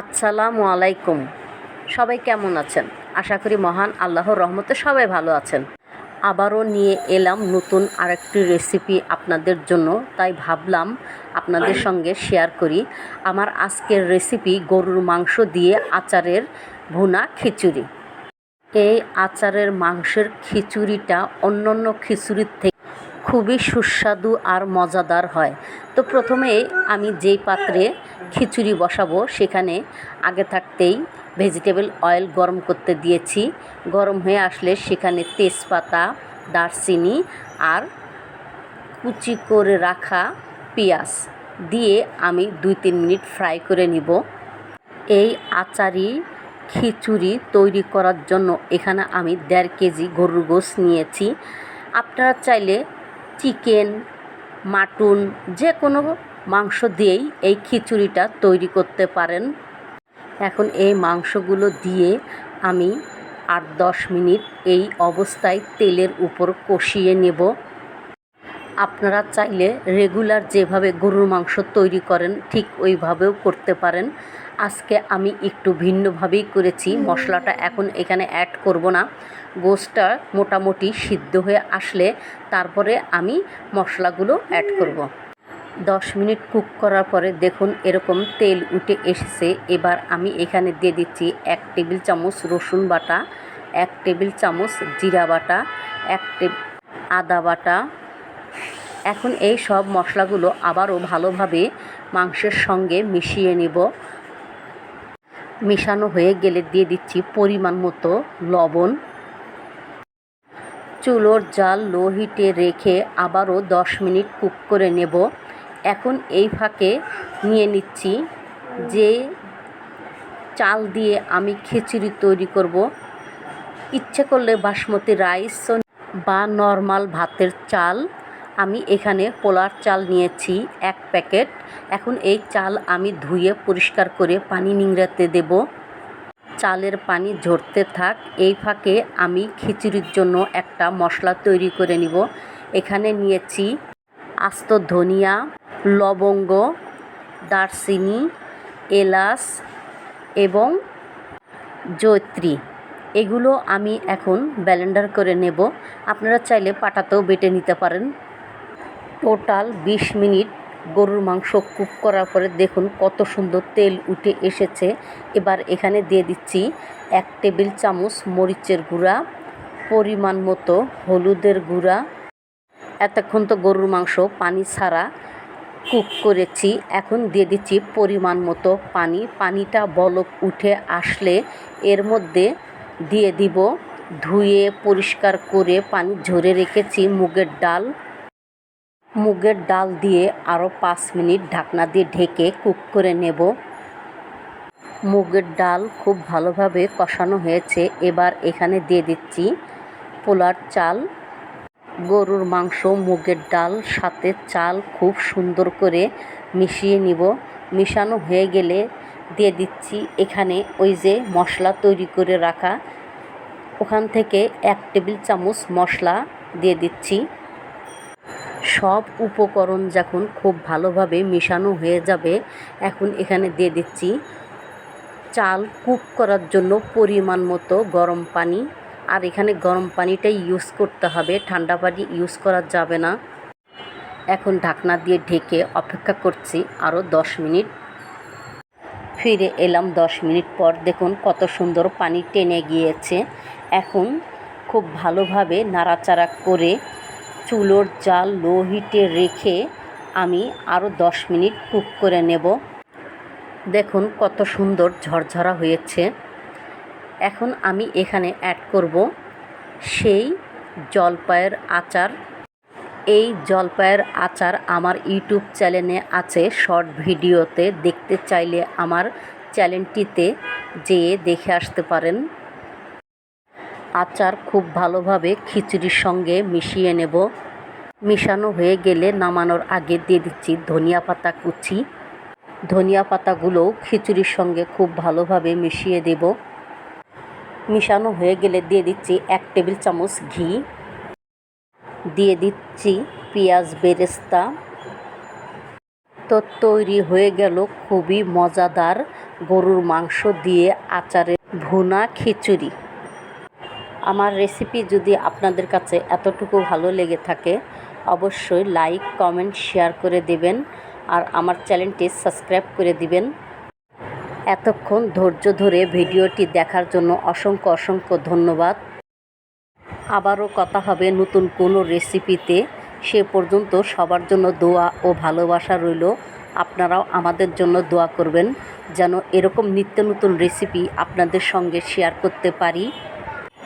আসসালামু আলাইকুম। সবাই কেমন আছেন? আশা করি মহান আল্লাহর রহমতে সবাই ভালো আছেন। আবারও নিয়ে এলাম নতুন আরেকটি রেসিপি আপনাদের জন্য, তাই ভাবলাম আপনাদের সঙ্গে শেয়ার করি। আমার আজকের রেসিপি গরুর মাংস দিয়ে আচারের ভুনা খিচুড়ি। এই আচারের মাংসের খিচুড়িটা অন্যান্য খিচুড়ির থেকে খুবই সুস্বাদু আর মজাদার হয়। তো প্রথমেই আমি যেই পাত্রে খিচুড়ি বসাবো, সেখানে আগে থাকতেই ভেজিটেবল অয়েল গরম করতে দিয়েছি। গরম হয়ে আসলে সেখানে তেজপাতা, দারচিনি আর কুচি করে রাখা পেঁয়াজ দিয়ে আমি দুই তিন মিনিট ফ্রাই করে নিব। এই আচারি খিচুড়ি তৈরি করার জন্য এখানে আমি দেড় কেজি গরুর গোশ নিয়েছি। আপনারা চাইলে চিকেন, মাটন, যে কোনো মাংস দিয়েই এই খিচুড়িটা তৈরি করতে পারেন। এখন এই মাংসগুলো দিয়ে আমি আট দশ মিনিট এই অবস্থায় তেলের উপর কষিয়ে নেব। আপনারা চাইলে রেগুলার যেভাবে গরুর মাংস তৈরি করেন, ঠিক ওইভাবেও করতে পারেন। আজকে আমি একটু ভিন্নভাবেই করেছি, মশলাটা এখন এখানে অ্যাড করব না। গোশটা মোটামুটি সিদ্ধ হয়ে আসলে তারপরে আমি মশলাগুলো অ্যাড করব। দশ মিনিট কুক করার পরে দেখুন এরকম তেল উঠে এসেছে। এবার আমি এখানে দিয়ে দিচ্ছি এক টেবিল চামচ রসুন বাটা, এক টেবিল চামচ জিরা বাটা, এক আদা বাটা এখন এই সব মশলাগুলো আবারও ভালোভাবে মাংসের সঙ্গে মিশিয়ে নিব। মেশানো হয়ে গেলে দিয়ে দিচ্ছি পরিমাণ মতো লবণ। চুলোর জাল লো হিটে রেখে আবারও দশ মিনিট কুক করে নেব। এখন এই ফাঁকে নিয়ে নিচ্ছি যে চাল দিয়ে আমি খিচুড়ি তৈরি করব। ইচ্ছে করলে বাসমতি রাইস বা নর্মাল ভাতের চাল। আমি এখানে পোলার চাল নিয়েছি এক প্যাকেট। এখন এই চাল আমি ধুয়ে পরিষ্কার করে পানি নিংড়াতে দেব। চালের পানি ঝরতে থাক। এই ফাঁকে আমি খিচুড়ির জন্য একটা মশলা তৈরি করে নিব। এখানে নিয়েছি আস্ত ধনিয়া, লবঙ্গ, দারচিনি, এলাচ এবং জয়ত্রী। এগুলো আমি এখন ব্যালেন্ডার করে নেব। আপনারা চাইলে পাটাতেও বেটে নিতে পারেন। টোটাল বিশ মিনিট গরুর মাংস কুক করার পরে দেখুন কত সুন্দর তেল উঠে এসেছে। এবার এখানে দিয়ে দিচ্ছি এক টেবিল চামচ মরিচের গুঁড়া, পরিমাণ মতো হলুদের গুঁড়া। এতক্ষণ তো গরুর মাংস পানি ছাড়া কুক করেছি। এখন দিয়ে দিচ্ছি পরিমাণ মতো পানি। পানিটা বলক উঠে আসলে এর মধ্যে দিয়ে দিব ধুয়ে পরিষ্কার করে পানি ঝরে রেখেছি মুগের ডাল। মুগের ডাল দিয়ে আরও পাঁচ মিনিট ঢাকনা দিয়ে ঢেকে কুক করে নেব। মুগের ডাল খুব ভালোভাবে কষানো হয়েছে। এবার এখানে দিয়ে দিচ্ছি পোলার চাল। গরুর মাংস, মুগের ডাল সাথে চাল খুব সুন্দর করে মিশিয়ে নিব। মিশানো হয়ে গেলে দিয়ে দিচ্ছি এখানে ওই যে মশলা তৈরি করে রাখা। ওখান থেকে এক টেবিল চামচ মশলা দিয়ে দিচ্ছি। সব উপকরণ যখন খুব ভালোভাবে মেশানো হয়ে যাবে, এখন এখানে দিয়ে দিচ্ছি চাল কুক করার জন্য পরিমাণ মতো গরম পানি। আর এখানে গরম পানিটাই ইউজ করতে হবে, ঠান্ডা পানি ইউজ করা যাবে না। এখন ঢাকনা দিয়ে ঢেকে অপেক্ষা করছি আরও দশ মিনিট। ফিরে এলাম দশ মিনিট পর, দেখুন কত সুন্দর পানি টেনে গিয়েছে। এখন খুব ভালোভাবে নাড়াচাড়া করে চুলোর জাল লো হিটে রেখে আমি আরও দশ মিনিট কুক করে নেব। দেখুন কত সুন্দর ঝরঝরা হয়েছে। এখন আমি এখানে অ্যাড করব সেই জলপাইয়ের আচার। এই জলপাইয়ের আচার আমার ইউটিউব চ্যানেলে আছে, শর্ট ভিডিওতে। দেখতে চাইলে আমার চ্যানেলটিতে যেয়ে দেখে আসতে পারেন। আচার খুব ভালোভাবে খিচুড়ির সঙ্গে মিশিয়ে নেব। মিশানো হয়ে গেলে নামানোর আগে দিয়ে দিচ্ছি ধনিয়া পাতা কুচি। ধনিয়া পাতাগুলোও খিচুড়ির সঙ্গে খুব ভালোভাবে মিশিয়ে দেব। মিশানো হয়ে গেলে দিয়ে দিচ্ছি এক টেবিল চামচ ঘি। দিয়ে দিচ্ছি পেঁয়াজ বেরেস্তা। তো তৈরি হয়ে গেল খুবই মজাদার গরুর মাংস দিয়ে আচারের ভুনা খিচুড়ি। আমার রেসিপি যদি আপনাদের কাছে এতটুকু ভালো লেগে থাকে, অবশ্যই লাইক কমেন্ট শেয়ার করে দিবেন আর আমার চ্যানেলটি সাবস্ক্রাইব করে দিবেন। এতক্ষণ ধৈর্য ধরে ভিডিওটি দেখার জন্য অসংখ্য অসংখ্য ধন্যবাদ। আবারও কথা হবে নতুন কোনো রেসিপিতে সে পর্যন্ত সবার জন্য দোয়া ও ভালোবাসা রইল। আপনারাও আমাদের জন্য দোয়া করবেন যেন এরকম নিত্য নতুন রেসিপি আপনাদের সঙ্গে শেয়ার করতে পারি।